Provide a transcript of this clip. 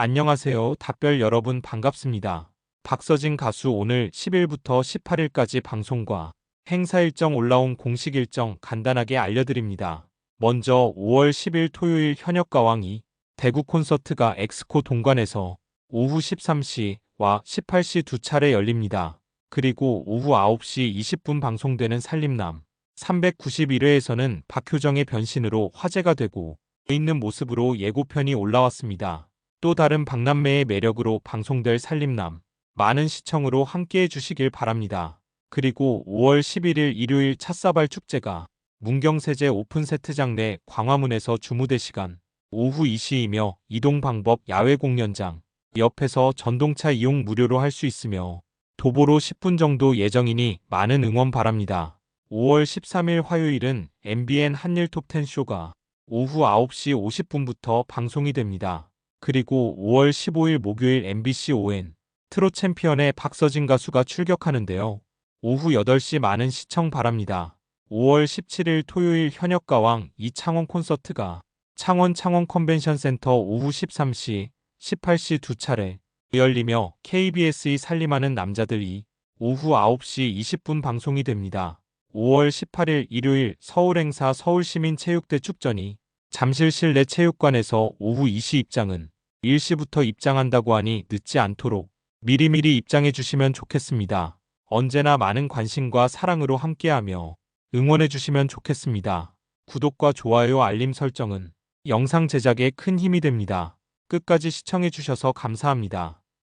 안녕하세요. 답별 여러분 반갑습니다. 박서진 가수 오늘 10일부터 18일까지 방송과 행사 일정 올라온 공식 일정 간단하게 알려드립니다. 먼저 5월 10일 토요일 현역가왕 2 대구 콘서트가 엑스코 동관에서 오후 13시와 18시 두 차례 열립니다. 그리고 오후 9시 20분 방송되는 살림남 391회에서는 박효정의 변신으로 화제가 되고 있는 모습으로 예고편이 올라왔습니다. 또 다른 박남매의 매력으로 방송될 살림남 많은 시청으로 함께해 주시길 바랍니다. 그리고 5월 11일 일요일 찻사발 축제가 문경세제 오픈 세트장 내 광화문에서 주무대 시간 오후 2시이며 이동 방법 야외 공연장 옆에서 전동차 이용 무료로 할 수 있으며 도보로 10분 정도 예정이니 많은 응원 바랍니다. 5월 13일 화요일은 MBN 한일 톱10 쇼가 오후 9시 50분부터 방송이 됩니다. 그리고 5월 15일 목요일 MBC ON 트롯 챔피언의 박서진 가수가 출격하는데요. 오후 8시 많은 시청 바랍니다. 5월 17일 토요일 현역가왕 이창원 콘서트가 창원 창원 컨벤션 센터 오후 13시, 18시 두 차례 열리며 KBS의 살림하는 남자들이 오후 9시 20분 방송이 됩니다. 5월 18일 일요일 서울 행사 서울시민체육대 축전이 잠실 실내 체육관에서 오후 2시 입장은 1시부터 입장한다고 하니 늦지 않도록 미리미리 입장해 주시면 좋겠습니다. 언제나 많은 관심과 사랑으로 함께하며 응원해 주시면 좋겠습니다. 구독과 좋아요 알림 설정은 영상 제작에 큰 힘이 됩니다. 끝까지 시청해 주셔서 감사합니다.